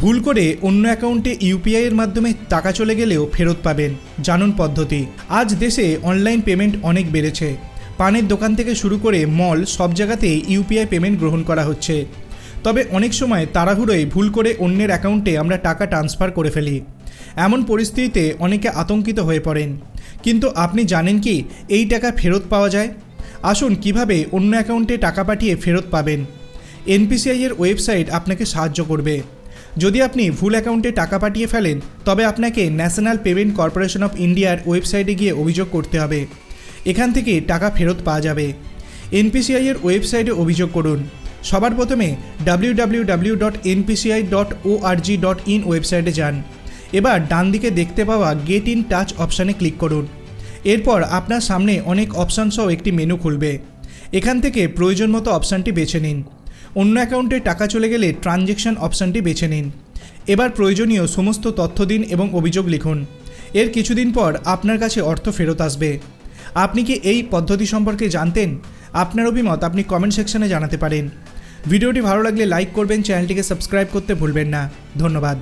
ভুল করে অন্য অ্যাকাউন্টে ইউপিআই এর মাধ্যমে টাকা চলে গেলেও ফেরত পাবেন, জানুন পদ্ধতি। আজ দেশে অনলাইন পেমেন্ট অনেক বেড়েছে। পানের দোকান থেকে শুরু করে মল সব জায়গাতেই ইউপিআই পেমেন্ট গ্রহণ করা হচ্ছে। তবে অনেক সময় তাড়াহুড়োয় ভুল করে অন্যের অ্যাকাউন্টে আমরা টাকা ট্রান্সফার করে ফেলি। এমন পরিস্থিতিতে অনেকে আতঙ্কিত হয়ে পড়েন। কিন্তু আপনি জানেন কি এই টাকা ফেরত পাওয়া যায়? আসুন কীভাবে অন্য অ্যাকাউন্টে টাকা পাঠিয়ে ফেরত পাবেন। এনপিসিআই এর ওয়েবসাইট আপনাকে সাহায্য করবে। যদি আপনি ভুল অ্যাকাউন্টে টাকা পাঠিয়ে ফেলেন, তবে আপনাকে ন্যাশনাল পেমেন্ট কর্পোরেশন অফ ইন্ডিয়ার ওয়েবসাইটে গিয়ে অভিযোগ করতে হবে। এখান থেকে টাকা ফেরত পাওয়া যাবে। এনপিসিআই এর ওয়েবসাইটে অভিযোগ করুন। সবার প্রথমে W dot NPCI dot ORG dot IN ওয়েবসাইটে যান। এবার ডান দিকে দেখতে পাওয়া গেট ইন টাচ অপশানে ক্লিক করুন। এরপর আপনার সামনে অনেক অপশান সহ একটি মেনু খুলবে। এখান থেকে প্রয়োজন মতো অপশানটি বেছে নিন। অন্য অ্যাকাউন্টে টাকা চলে গেলে ট্রানজেকশন অপশানটি বেছে নিন। এবার প্রয়োজনীয় সমস্ত তথ্য দিন এবং অভিযোগ লিখুন। এর কিছুদিন পর আপনার কাছে অর্থ ফেরত আসবে। আপনি কি এই পদ্ধতি সম্পর্কে জানতেন? আপনার অভিমত আপনি কমেন্ট সেকশনে জানাতে পারেন। ভিডিওটি ভালো লাগলে লাইক করবেন চ্যানেলটিকে সাবস্ক্রাইব করতে ভুলবেন না। ধন্যবাদ।